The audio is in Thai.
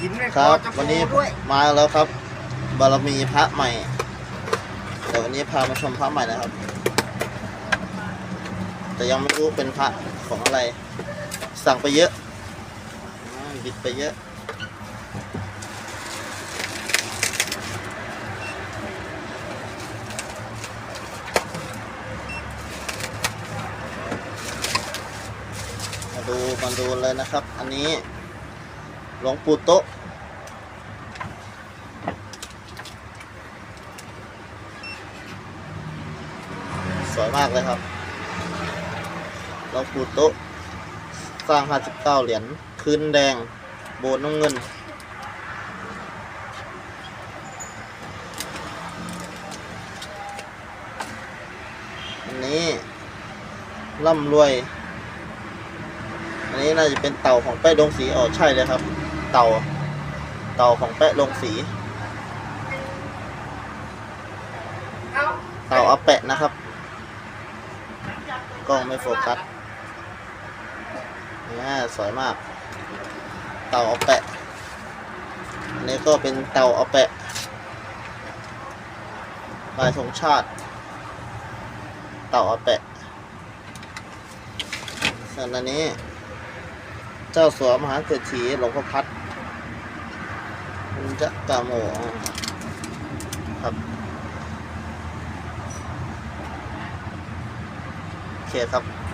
กินไม่คอรับ จะวันนี้ด้วยมาแล้วครับ บารมีพระใหม่เดี๋ยววันนี้พามาชมพระใหม่นะครับ แต่ยังไม่รู้เป็นพระของอะไร สั่งไปเยอะอืมบิดไปเยอะ มาดูมาดูเลยนะครับ อันนี้ หลวงปู่โตสวยมากเลยครับหลวงปู่โตสร้าง 59 เหรียญคืนแดง โบนน้ำเงินอันนี้ร่ำรวย อันนี้น่าจะเป็นเต่าของแปะลงสีอ๋อใช่เลยครับ เต่า เต่าของแปะลงสี เต่าอาแปะนะครับ กล้องไม่โฟกัสนี่สวยมาก เต่าอาแปะอันนี้ก็เป็นเต่าอาแปะลายธงชาติ เต่าอาแปะส่วนอันนี้ เจ้าสัวมหาเศรษฐีหลวงพ่อพัดคุณจะกาโมครับโอเคครับ